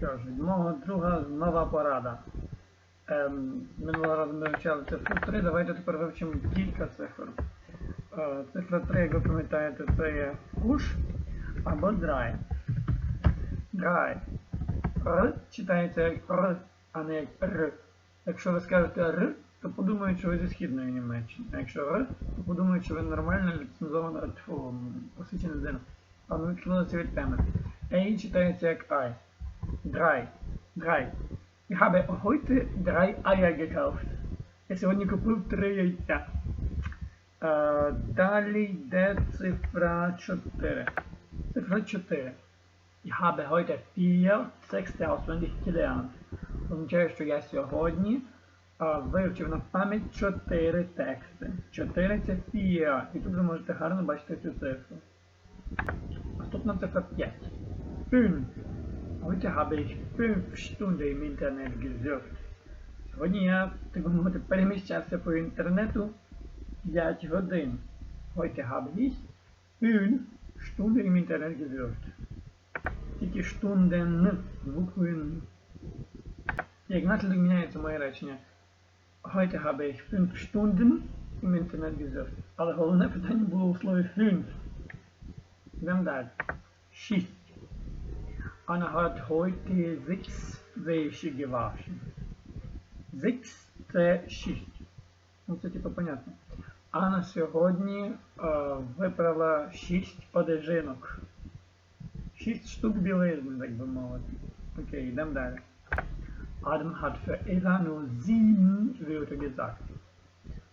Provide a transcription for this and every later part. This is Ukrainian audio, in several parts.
Що ж, від мого друга нова порада. Ем, минулого разу ми вивчали цифру 3, давайте тепер вивчимо кілька цифр. Е, цифра 3, як ви пам'ятаєте, це є push або dry. Dry. Р читається як Р, а не як Р. Якщо ви скажете Р, то подумають, що ви зі східної Німеччини. А якщо Р, то подумають, що ви нормальна ліцензована освічена людина. А ми відхилилися від теми. Ей читається як I. Drei. Drei. Ich habe heute drei Eier gekauft. Я сьогодні купив три яйця. Е, далі йде цифра 4. Цифра 4. Ich habe heute vier Texte auswendig gelernt. Означає, що я сьогодні е, вивчив на пам'ять 4 тексти. 4 це vier. І тут ви можете гарно бачити цю цифру. Наступна цифра 5. 5. Heute habe ich 5 Stunden im Internet gesurft. Сьогодні я, так би по інтернету 5 годин. Heute habe ich 5 Stunden im Internet gesurft. Тільки Stunden буквою Н. Як наслідок міняється моє речення. Heute habe ich 5 Stunden im Internet gesurft. Але головне питання було у слові 5. Йдемо далі. 6. Anna hat heute sechs Wäsche gewaschen. Sechs це 6. Ну, це типу понятно. Анна сьогодні е, виправила 6 одежинок. 6 штук білизни, так би мовити. Окей, йдемо далі. Адам hat für Eva nur sieben Wörter gesagt.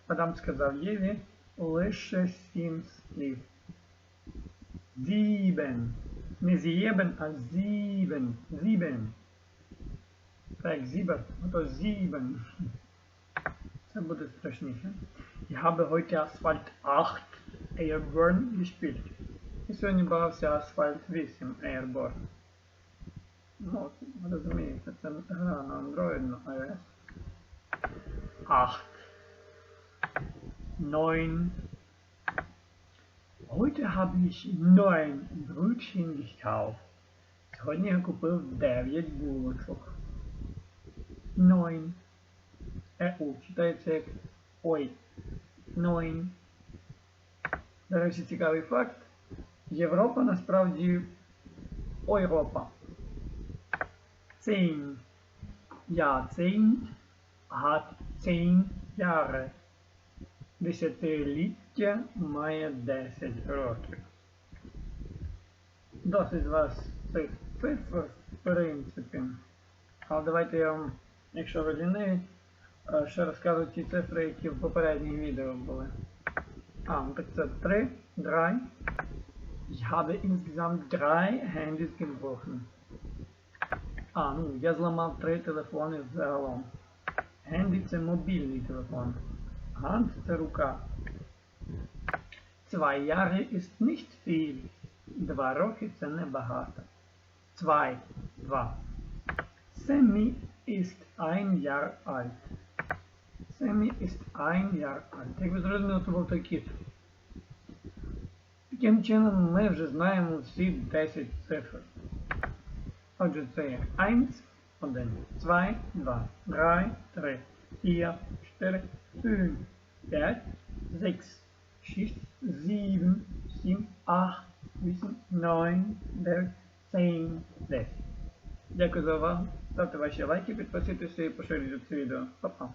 Адам сказав Єві лише 7 слів. Sieben. Не sieben, а sieben. Sieben. Так, sieben. Ото sieben. Це буде страшніше. Ich habe heute Asphalt 8 Airborne gespielt. І сьогодні бавився Asphalt 8 Airborne. Ну, розумієте, це гра на Android, на iOS. 8. 9. Heute habe ich neun Brötchen gekauft. Сьогодні я купив 9 булочок. Neun. Еу, читається як ой. Neun. До речі, цікавий факт. Європа насправді Ойропа. Zehn. Jahrzehnt hat zehn Jahre. Десятиліття має 10 років. Досить вас цих цифр, в принципі. Але давайте я вам, якщо ви ліниві, е, ще розкажу ті цифри, які в попередніх відео були. А, ну так це 3, drei. Ich habe insgesamt drei Handys gebrochen. А, ну, я зламав три телефони загалом. Handy це мобільний телефон. Hand це рука. Zwei Jahre ist nicht viel. Два роки це небагато. Zwei. Два. Semi ist ein Jahr alt. Semi ist ein Jahr alt. Як ви зрозуміли, то був той. Таким чином ми вже знаємо всі 10 цифр. Отже, це є 1, 1, 2, 2, 3, 3, 4, 4, 5, 5, 6, 6, 7, 7, 8, 8, 9, 9, 10, 10. Дякую за увагу. Ставте ваші лайки, підписуйтесь і поширюйте це відео. Па-па.